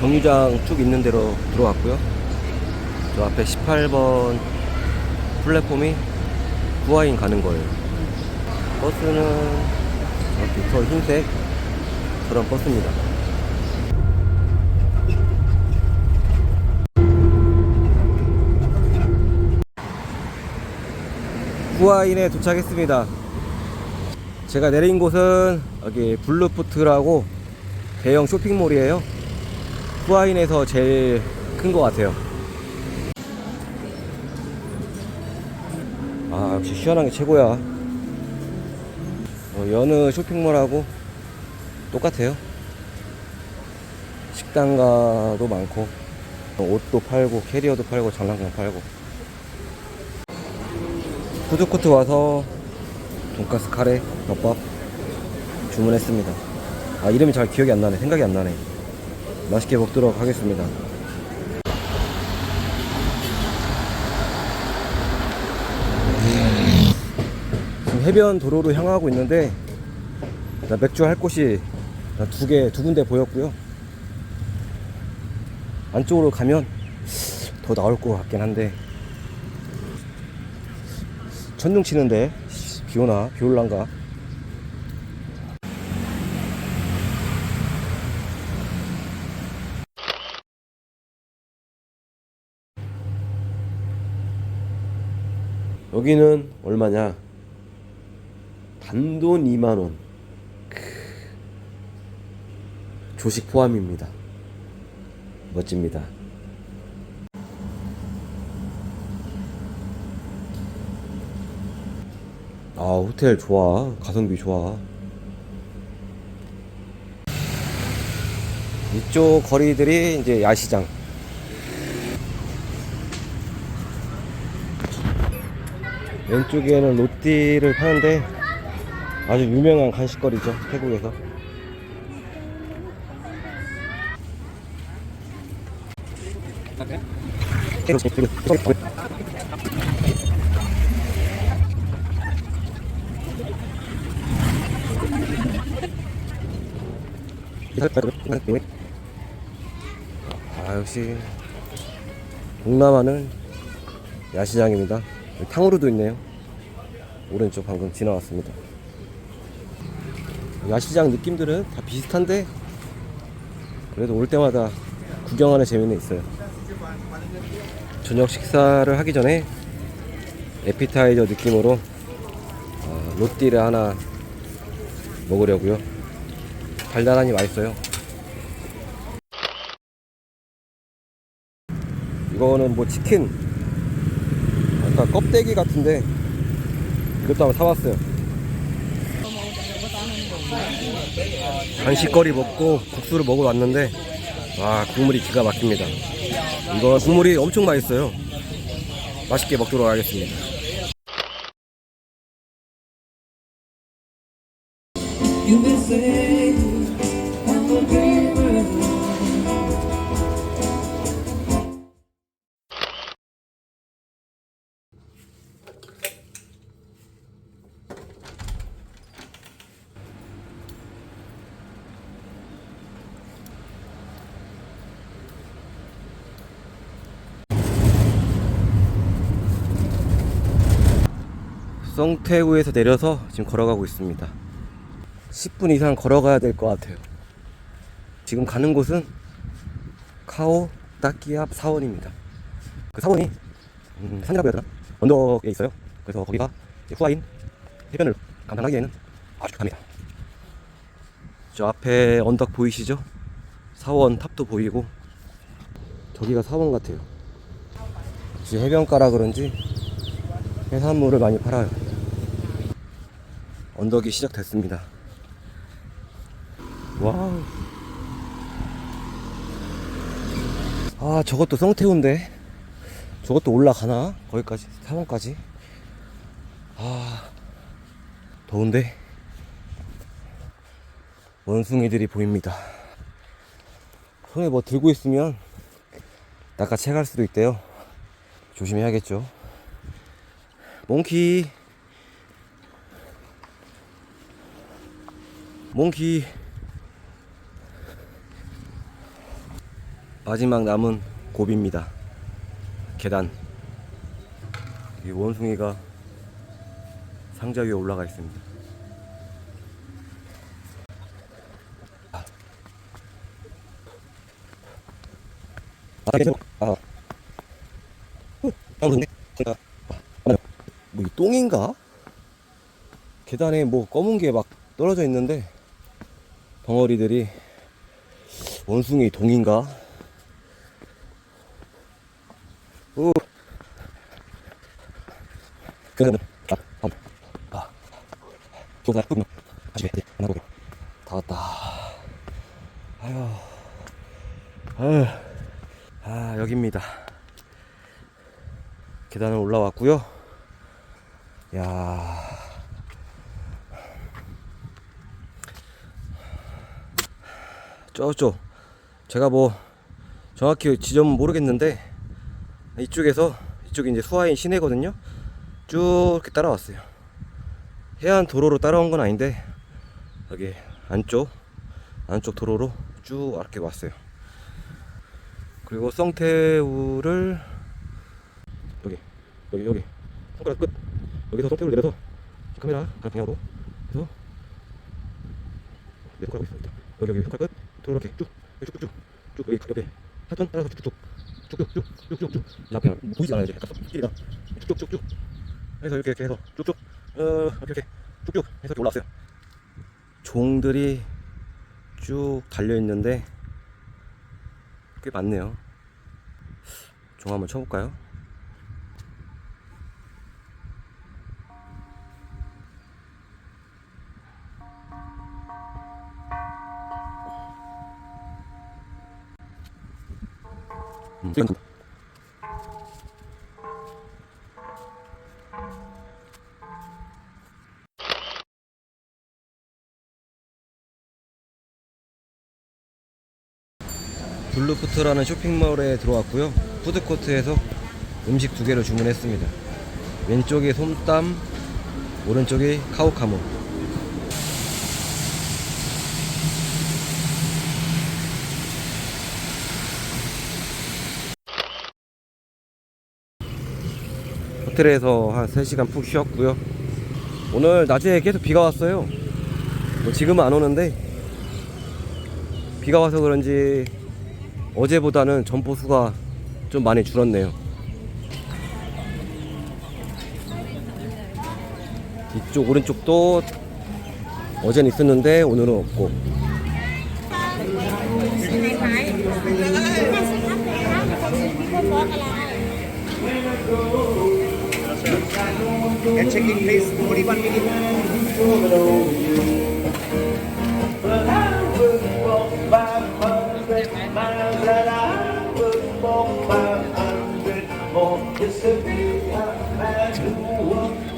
그 정류장 쭉 있는 대로 들어왔고요. 저 앞에 18번 플랫폼이 후아인 가는 거예요. 버스는 저 흰색 그런 버스입니다. 후아인에 도착했습니다. 제가 내린 곳은 여기 블루푸트라고 대형 쇼핑몰이에요. 후아인에서 제일 큰 것 같아요. 아 역시 시원한 게 최고야. 어, 여느 쇼핑몰하고 똑같아요. 식당가도 많고 옷도 팔고 캐리어도 팔고 장난감 팔고 푸드코트 와서 돈가스 카레 덮밥 주문했습니다. 아 이름이 잘 기억이 안 나네. 생각이 안 나네. 맛있게 먹도록 하겠습니다. 지금 해변 도로로 향하고 있는데 나 맥주 할 곳이 두 개, 두 군데 보였고요. 안쪽으로 가면 더 나올 것 같긴 한데 천둥 치는데 비 오나 비 올란가 여기는 얼마냐? 단돈 2만 원. 조식 포함입니다. 멋집니다. 아 호텔 좋아 가성비 좋아 이쪽 거리들이 이제 야시장 왼쪽에는 로띠를 파는데 아주 유명한 간식거리죠 태국에서. 아 역시 동남아는 야시장입니다 탕후루도 있네요. 오른쪽 방금 지나왔습니다. 야시장 느낌들은 다 비슷한데 그래도 올 때마다 구경하는 재미는 있어요. 저녁 식사를 하기 전에 에피타이저 느낌으로 어, 로띠를 하나 먹으려고요. 달달하니 맛있어요. 이거는 뭐 치킨 아까 껍데기 같은데 이것도 한번 사봤어요. 간식거리 먹고 국수를 먹으러 왔는데 와 국물이 기가 막힙니다. 이거 국물이 엄청 맛있어요. 맛있게 먹도록 하겠습니다. 성태구에서 내려서 지금 걸어가고 있습니다. 10분 이상 걸어가야 될 것 같아요. 지금 가는 곳은 카오 앞 사원입니다. 그 사원이 음, 산이라고 해야 되나? 언덕에 있어요. 그래서 거기가 후아인 해변을 감상하기에는 아주 좋답니다. 저 앞에 언덕 보이시죠? 사원 탑도 보이고 저기가 사원 같아요. 역시 해변가라 그런지 해산물을 많이 팔아요. 언덕이 시작됐습니다. 와우. 아, 저것도 성태우인데. 저것도 올라가나? 거기까지, 사원까지. 아, 더운데. 원숭이들이 보입니다. 손에 뭐 들고 있으면 낚아채갈 수도 있대요. 조심해야겠죠. 몽키 몽키 마지막 남은 고비입니다. 계단. 이 원숭이가 상자 위에 올라가 있습니다. 아, 아. 아, 근데 제가 뭐이 똥인가? 계단에 뭐 검은 게 막 떨어져 있는데 덩어리들이 원숭이 동인가? 오. 그러면 아, 아, 아, 조사 뿌리면 다시 해. 하나 보게. 다 왔다. 아유, 아유, 아 여기입니다. 계단을 올라왔고요. 야. 저쪽 제가 뭐 정확히 지점은 모르겠는데 이쪽에서 이쪽이 이제 수화인 시내거든요. 쭉 이렇게 따라왔어요. 해안 도로로 따라온 건 아닌데 여기 안쪽 안쪽 도로로 쭉 이렇게 왔어요. 그리고 성태우를 여기 여기 여기 손가락 끝 여기서 성태우를 내려서 카메라 가는 방향으로 해서 내 손가락 있습니다. 여기 여기 손가락 끝 이렇게 쭉 쭉쭉쭉 쭉 여기 옆에 하천 따라서 쭉쭉 쭉쭉쭉쭉쭉쭉. 앞에 보이지 않아요? 이제 길이가 쭉쭉쭉쭉. 해서 이렇게 이렇게 해서 쭉쭉. 어 이렇게 이렇게 쭉쭉 해서 올라왔어요. 종들이 쭉 달려 있는데 꽤 많네요. 종 한번 쳐볼까요? 음, 이건 블루푸트라는 쇼핑몰에 들어왔고요. 푸드코트에서 음식 두 개를 주문했습니다. 왼쪽이 솜땀, 오른쪽이 카우카무. 호텔에서 한 3시간 푹 쉬었고요. 오늘 낮에 계속 비가 왔어요. 뭐 지금은 안 오는데 비가 와서 그런지 어제보다는 점포수가 좀 많이 줄었네요. 이쪽 오른쪽도 어제는 있었는데 오늘은 없고 Get checking, please. 41 minutes. It's a man who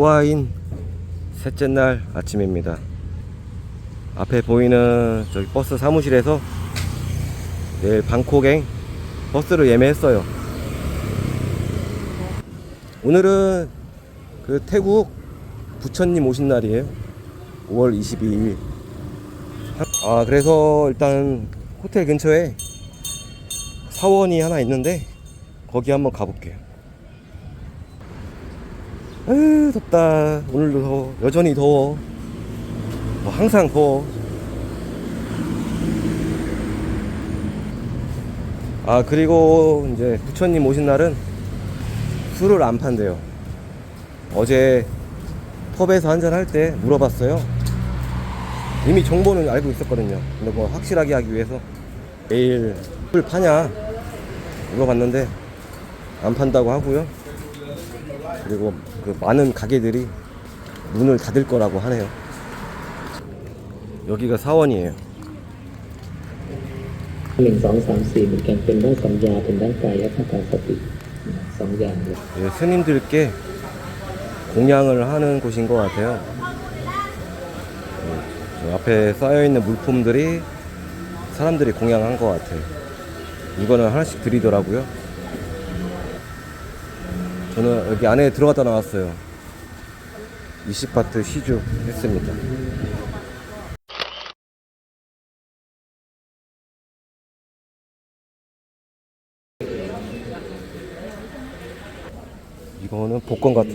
후아인 셋째 날 아침입니다. 앞에 보이는 저기 버스 사무실에서 내일 방콕행 버스를 예매했어요. 오늘은 그 태국 부처님 오신 날이에요. 5월 22일. 아, 그래서 일단 호텔 근처에 사원이 하나 있는데 거기 한번 가볼게요. 아유 덥다. 오늘도 더워. 여전히 더워. 뭐 항상 더워. 아 그리고 이제 부처님 오신 날은 술을 안 판대요. 어제 펍에서 한잔 할 때 물어봤어요. 이미 정보는 알고 있었거든요. 근데 뭐 확실하게 하기 위해서 내일 술 파냐? 물어봤는데 안 판다고 하고요 그리고 그 많은 가게들이 문을 닫을 거라고 하네요. 여기가 사원이에요. หนึ่งสองสามสี่เหมือนกันเป็นด้านสัญญาเป็นด้านกายภาพสติสองอย่างเลย 예, 스님들께 공양을 하는 곳인 것 같아요. 저 앞에 쌓여있는 물품들이 사람들이 공양한 것 같아요. 물건을 하나씩 드리더라고요. 저는 여기 안에 들어갔다 나왔어요. 20바트 시주 했습니다. 이거는 복권 같아.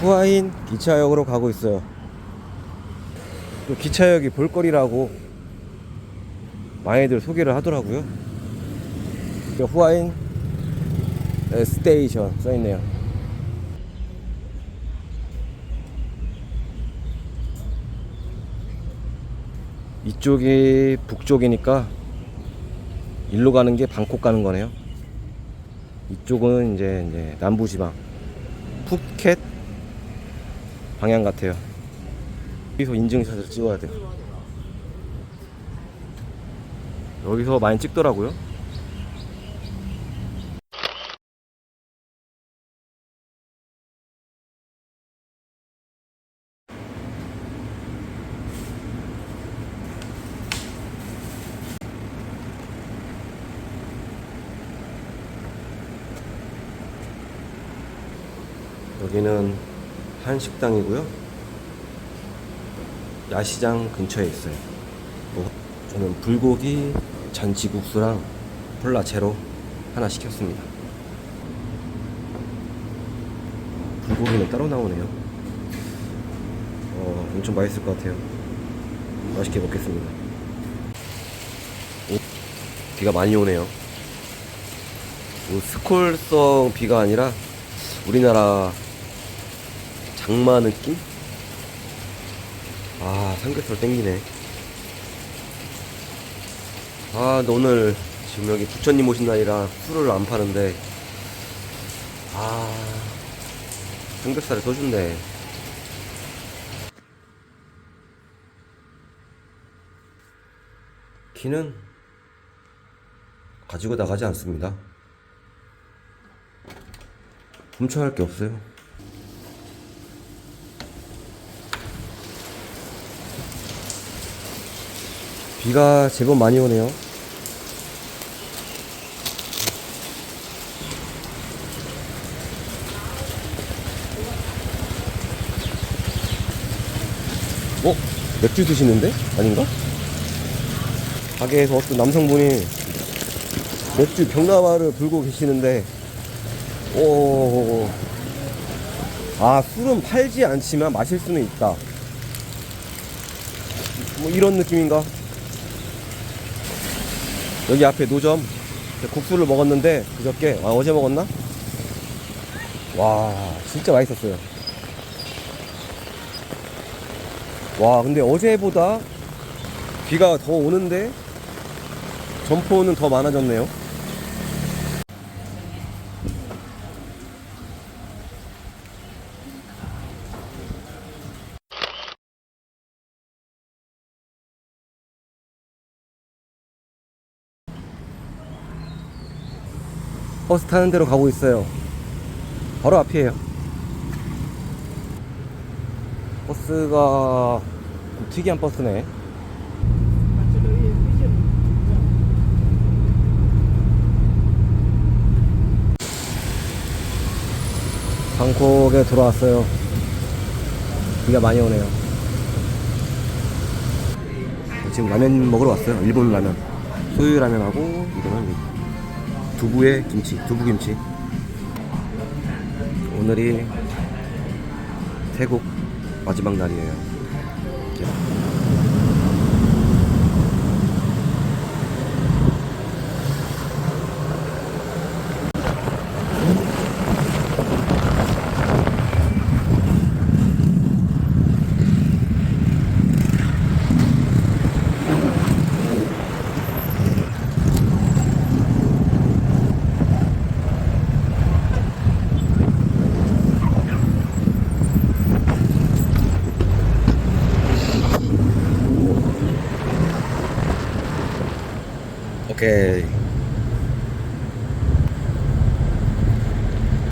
후아인 기차역으로 가고 있어요. 또 기차역이 볼거리라고 많이들 소개를 하더라고요. 저 후아인 에, 스테이션 써있네요. 이쪽이 북쪽이니까 일로 가는 게 방콕 가는 거네요. 이쪽은 이제, 이제 남부지방 푸켓 방향 같아요. 여기서 인증샷을 찍어야 돼요. 여기서 많이 찍더라고요. 여기는 한식당이고요. 야시장 근처에 있어요. 뭐, 저는 불고기 잔치국수랑 콜라 제로 하나 시켰습니다. 불고기는 따로 나오네요. 어, 엄청 맛있을 것 같아요. 맛있게 먹겠습니다. 오, 비가 많이 오네요. 뭐 스콜성 비가 아니라 우리나라 장마 느낌? 아 삼겹살 땡기네. 아 오늘 지금 여기 부처님 오신 날이라 술을 안 파는데. 아 삼겹살을 더 준대 키는 가지고 나가지 않습니다. 훔쳐할 게 없어요 비가 제법 많이 오네요. 어? 맥주 드시는데? 아닌가? 가게에서 어떤 남성분이 맥주 병나발을 불고 계시는데, 오, 아, 술은 팔지 않지만 마실 수는 있다. 뭐 이런 느낌인가? 여기 앞에 노점. 국수를 먹었는데 그저께 아, 어제 먹었나? 와 진짜 맛있었어요. 와 근데 어제보다 비가 더 오는데 점포는 더 많아졌네요 버스 타는 데로 가고 있어요. 바로 앞이에요. 버스가 좀 특이한 버스네. 방콕에 들어왔어요. 비가 많이 오네요. 지금 라면 먹으러 왔어요. 일본 라면. 소유 라면하고 이거는 두부에 김치, 두부김치. 오늘이 태국 마지막 날이에요.